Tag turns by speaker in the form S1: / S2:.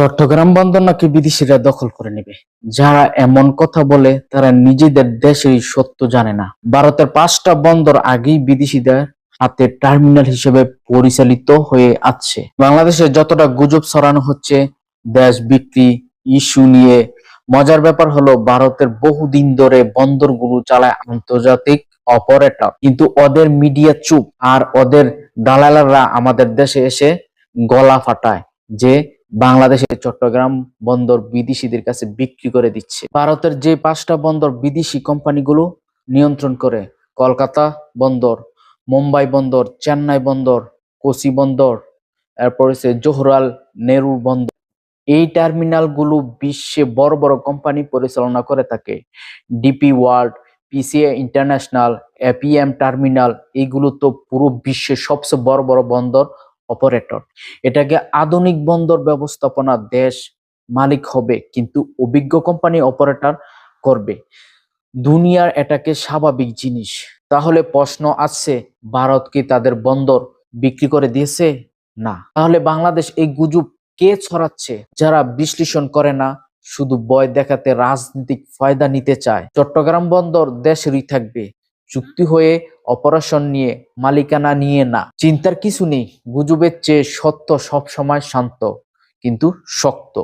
S1: চট্টগ্রাম বন্দর নাকি বিদেশিরা দখল করে নেবে? যারা এমন কথা বলে তারা নিজেদের দেশেরই সত্য জানে না। ভারতের পাঁচটা বন্দর আগেই বিদেশিদের হাতে টার্মিনাল হিসেবে পরিচালিত হয়ে আছে। বাংলাদেশে যতটা গুজব ছড়ানো হচ্ছে, দেশ বিক্রি, ইস্যু নিয়ে, মজার ব্যাপার হলো ভারতের বহুদিন ধরে বন্দরগুলো চালায় আন্তর্জাতিক অপারেটর। কিন্তু ওদের মিডিয়া চুপ, আর ওদের দালালরা আমাদের দেশে এসে গলা ফাটায় যে বাংলাদেশের চট্টগ্রাম বন্দর বিদেশিদের কাছে বিক্রি করে দিচ্ছে। ভারতের যে পাঁচটা বন্দর বিদেশি কোম্পানিগুলো নিয়ন্ত্রণ করে, কলকাতা বন্দর, মুম্বাই বন্দর, চেন্নাই বন্দর, কোচি বন্দর, এরপর হচ্ছে জোহরাল নেহরু বন্দর। এই টার্মিনালগুলো বিশ্বে বড় বড় কোম্পানি পরিচালনা করে থাকে। DP World, PCA International, APM terminal এইগুলো তো পুরো বিশ্বের সবচেয়ে বড় বড় বন্দর। অপারেটর এটাকে আধুনিক বন্দর ব্যবস্থাপনা দেশ মালিক হবে, কিন্তু অভিজ্ঞ কোম্পানি অপারেটর করবে। দুনিয়ার এটাকে স্বাভাবিক জিনিস। তাহলে প্রশ্ন আসছে, ভারত কি তাদের বন্দর বিক্রি করে দিয়েছে? না। তাহলে বাংলাদেশ এই গুজব কে ছড়াচ্ছে? যারা বিশ্লেষণ করে না, শুধু বয় দেখাতে রাজনৈতিক ফায়দা নিতে চায়। চট্টগ্রাম বন্দর দেশেরই থাকবে। চুক্তি হয়ে অপারেশন নিয়ে মালিকানা নিয়ে না। চিন্তার কিছু নেই। গুজবের চেয়ে সত্য সবসময় শান্ত, কিন্তু শক্ত।